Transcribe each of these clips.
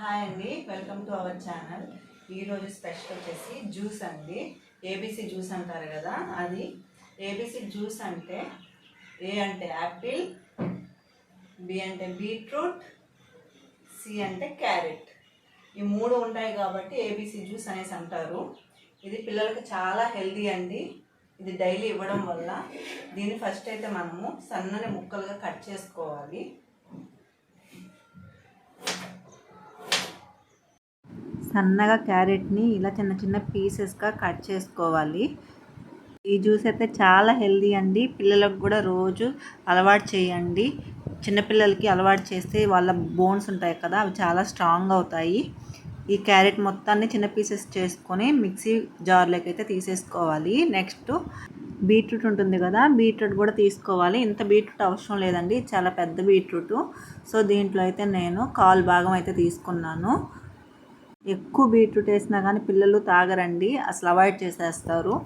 Hi అండి. Welcome to our channel. ఈరోజు special వచ్చేసి జ్యూస్ అండి. ఏబీసీ జ్యూస్ అంటారు కదా అది. ఏబీసీ జ్యూస్ అంటే ఏ అంటే యాపిల్ బి అంటే బీట్రూట్ సి అంటే క్యారెట్. ఈ మూడు ఉంటాయి కాబట్టి ఏబీసీ జ్యూస్ అనేసి అంటారు. ఇది పిల్లలకు చాలా హెల్దీ అండి. ఇది డైలీ ఇవ్వడం వల్ల దీన్ని ఫస్ట్ అయితే మనము సన్నని ముక్కలుగా కట్ చేసుకోవాలి. సన్నగా క్యారెట్ని ఇలా చిన్న చిన్న పీసెస్గా కట్ చేసుకోవాలి. ఈ జ్యూస్ అయితే చాలా హెల్దీ అండి. పిల్లలకు కూడా రోజు అలవాటు చేయండి. చిన్నపిల్లలకి అలవాటు చేస్తే వాళ్ళ బోన్స్ ఉంటాయి కదా అవి చాలా స్ట్రాంగ్ అవుతాయి. ఈ క్యారెట్ మొత్తాన్ని చిన్న పీసెస్ చేసుకొని మిక్సీ జార్లోకి అయితే తీసేసుకోవాలి. నెక్స్ట్ బీట్రూట్ ఉంటుంది కదా బీట్రూట్ కూడా తీసుకోవాలి. ఇంత బీట్రూట్ అవసరం లేదండి. చాలా పెద్ద బీట్రూట్. సో దీంట్లో అయితే నేను కాల్ భాగం అయితే తీసుకున్నాను. ఎక్కువ బీట్రూట్ వేసినా కానీ పిల్లలు తాగరండి. అసలు అవాయిడ్ చేసేస్తారు.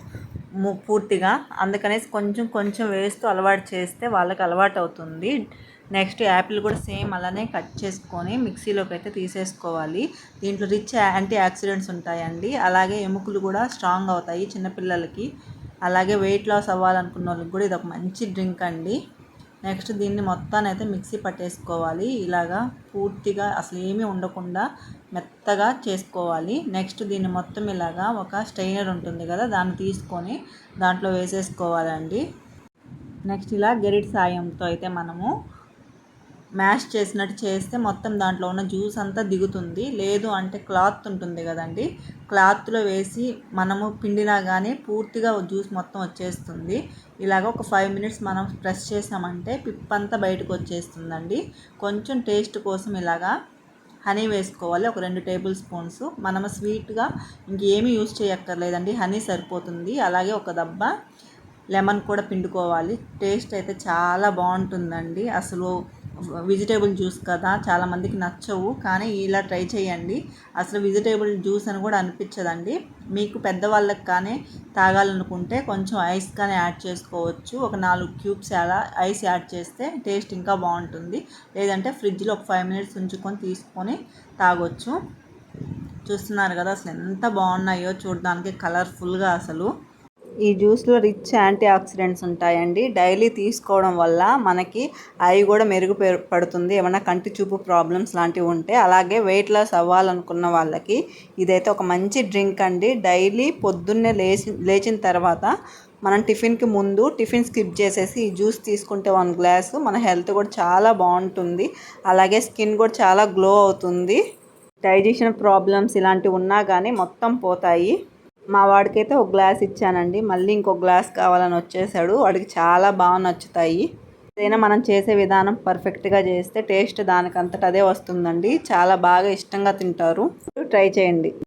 ము- పూర్తిగా. అందుకనేసి కొంచెం కొంచెం వేస్తూ అలవాటు చేస్తే వాళ్ళకి అలవాటు అవుతుంది. నెక్స్ట్ యాపిల్ కూడా సేమ్ అలానే కట్ చేసుకొని మిక్సీలోకి అయితే తీసేసుకోవాలి. దీంట్లో రిచ్ యాంటీ ఆక్సిడెంట్స్ ఉంటాయండి. అలాగే ఎముకలు కూడా స్ట్రాంగ్ అవుతాయి చిన్నపిల్లలకి. అలాగే వెయిట్ లాస్ అవ్వాలనుకున్న వాళ్ళకి కూడా ఇది ఒక మంచి డ్రింక్ అండి. నెక్స్ట్ దీన్ని మొత్తాన్ని అయితే మిక్సీ పట్టేసుకోవాలి. ఇలాగా పూర్తిగా అసలు ఏమీ ఉండకుండా మెత్తగా చేసుకోవాలి. నెక్స్ట్ దీన్ని మొత్తం ఇలాగా ఒక స్ట్రైనర్ ఉంటుంది కదా దాన్ని తీసుకొని దాంట్లో వేసేసుకోవాలండి. నెక్స్ట్ ఇలా గెరిట్ సాయంతో అయితే మనము మ్యాష్ చేసినట్టు చేస్తే మొత్తం దాంట్లో ఉన్న జ్యూస్ అంతా దిగుతుంది. లేదు అంటే క్లాత్ ఉంటుంది కదండి. క్లాత్లో వేసి మనము పిండినా కానీ పూర్తిగా జ్యూస్ మొత్తం వచ్చేస్తుంది. ఇలాగ ఒక ఫైవ్ మినిట్స్ మనం ప్రెస్ చేసామంటే పిప్పంతా బయటకు వచ్చేస్తుందండి. కొంచెం టేస్ట్ కోసం ఇలాగా హనీ వేసుకోవాలి. ఒక రెండు టేబుల్ స్పూన్స్. మనము స్వీట్గా ఇంకేమీ యూజ్ చేయక్కర్లేదండి. హనీ సరిపోతుంది. అలాగే ఒక దబ్బ లెమన్ కూడా పిండుకోవాలి. టేస్ట్ అయితే చాలా బాగుంటుందండి. అసలు వెజిటేబుల్ జ్యూస్ కదా చాలామందికి నచ్చవు కానీ ఇలా ట్రై చేయండి. అసలు వెజిటేబుల్ జ్యూస్ అని కూడా అనిపించదండి. మీకు పెద్దవాళ్ళకి కానీ తాగాలనుకుంటే కొంచెం ఐస్ కానీ యాడ్ చేసుకోవచ్చు. ఒక నాలుగు క్యూబ్స్ అలా ఐస్ యాడ్ చేస్తే టేస్ట్ ఇంకా బాగుంటుంది. లేదంటే ఫ్రిడ్జ్లో ఒక ఫైవ్ మినిట్స్ ఉంచుకొని తీసుకొని తాగొచ్చు. చూస్తున్నారు కదా అసలు ఎంత బాగున్నాయో చూడడానికి కలర్ఫుల్గా అసలు. ఈ జ్యూస్లో రిచ్ యాంటీ ఆక్సిడెంట్స్ ఉంటాయండి. డైలీ తీసుకోవడం వల్ల మనకి అవి కూడా మెరుగుపడుతుంది ఏమైనా కంటి చూపు ప్రాబ్లమ్స్ లాంటివి ఉంటే అలాగే వెయిట్ లాస్ అవ్వాలనుకున్న వాళ్ళకి ఇదైతే ఒక మంచి డ్రింక్ అండి. డైలీ పొద్దున్నే లేచి లేచిన తర్వాత మనం టిఫిన్కి ముందు టిఫిన్ స్కిప్ చేసేసి ఈ జ్యూస్ తీసుకుంటే వన్ గ్లాసు మన హెల్త్ కూడా చాలా బాగుంటుంది. అలాగే స్కిన్ కూడా చాలా గ్లో అవుతుంది. డైజెషన్ ప్రాబ్లమ్స్ ఇలాంటివి ఉన్నా కానీ మొత్తం పోతాయి. మా వాడికైతే ఒక గ్లాస్ ఇచ్చానండి. మళ్ళీ ఇంకో గ్లాస్ కావాలని వచ్చేసాడు. వాడికి చాలా బాగా నచ్చుతాయి. ఏదైనా మనం చేసే విధానం పర్ఫెక్ట్గా చేస్తే టేస్ట్ దానికంతట అదే వస్తుందండి. చాలా బాగా ఇష్టంగా తింటారు. ట్రై చేయండి.